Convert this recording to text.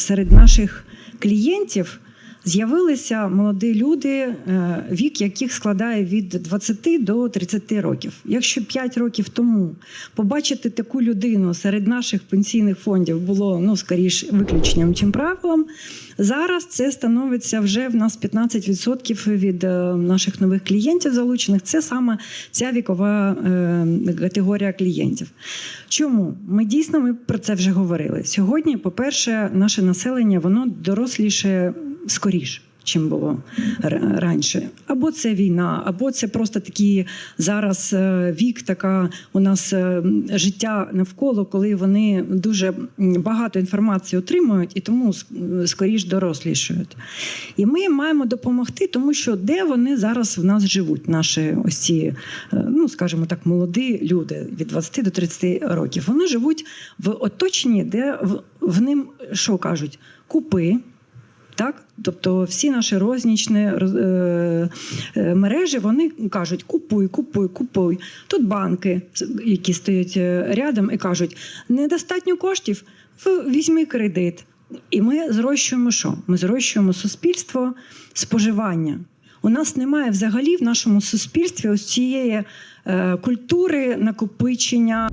серед наших клієнтів з'явилися молоді люди, е, вік яких складає від 20 до 30 років. Якщо 5 років тому побачити таку людину серед наших пенсійних фондів було ну скоріш виключенням, чим правилом. Зараз це становиться вже в нас 15% від е, наших нових клієнтів залучених. Це саме ця вікова е, категорія клієнтів. Чому ми дійсно ми про це вже говорили сьогодні? По-перше, наше населення воно доросліше скоріше. Чим було раніше, або це війна, або це просто такі зараз е, вік, така у нас е, життя навколо, коли вони дуже багато інформації отримують і тому ск- скоріш дорослішають. І ми маємо допомогти, тому що де вони зараз в нас живуть, наші ось ці, е, ну скажімо так, молоді люди від 20 до 30 років. Вони живуть в оточенні, де в, в ним що кажуть, купи. Так, тобто всі наші рознічні роз- е, е, мережі вони кажуть: купуй, купуй, купуй. Тут банки, які стоять е, рядом, і кажуть: недостатньо коштів, візьми кредит. І ми зрощуємо що? Ми зрощуємо суспільство споживання. У нас немає взагалі в нашому суспільстві ось цієї е, культури накопичення.